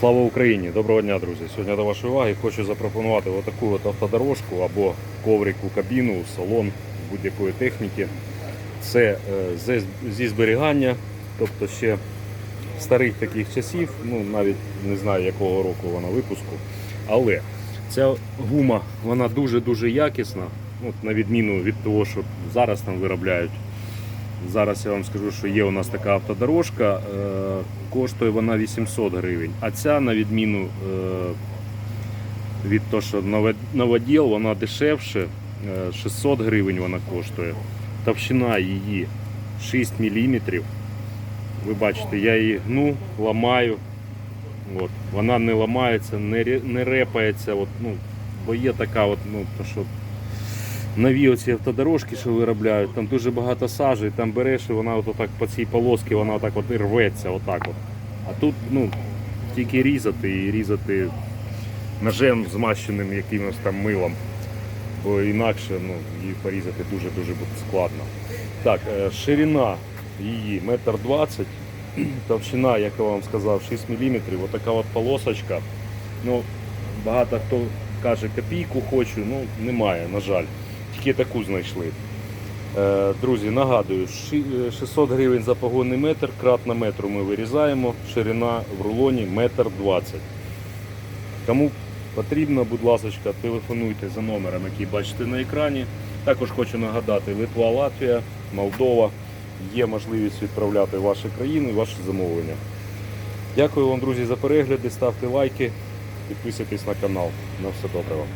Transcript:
Слава Україні! Доброго дня, друзі! Сьогодні до вашої уваги хочу запропонувати отаку от автодорожку або коврику кабіну, салон будь-якої техніки. Це е, зі зберігання, тобто ще старих таких часів, ну навіть не знаю якого року вона випуску. Але ця гума вона дуже-дуже якісна, от, на відміну від того, що зараз там виробляють. Зараз я вам скажу, що є у нас така автодорожка, е, коштує вона 800 гривень. А ця, на відміну е, від того, що новоділ, вона дешевше, е, 600 гривень вона коштує. Товщина її 6 мм. Ви бачите, я її гну, ламаю. От. Вона не ламається, не репається. От, ну, бо є така, от, ну, то, що нові оці автодорожки, що виробляють, там дуже багато сажі, там береш і вона от отак по цій полосці, вона отак от і рветься. Отак от. А тут ну, тільки різати і різати ножем змащеним якимось там милом. Бо інакше ну, її порізати дуже-дуже буде складно. Так, е, ширина її метр двадцять, товщина, як я вам сказав, 6 мм, отака от полосочка. Ну, багато хто каже копійку хочу, ну немає, на жаль. Тільки таку знайшли. Е, Друзі, нагадую, е, 600 гривень за погонний метр, кратна метру ми вирізаємо, ширина в рулоні метр 20. Кому потрібно, будь ласка, телефонуйте за номером, який бачите на екрані. Також хочу нагадати, Литва, Латвія, Молдова. Є можливість відправляти ваші країни ваші замовлення. Дякую вам, друзі, за перегляди, ставте лайки, підписуйтесь на канал. На все добре вам.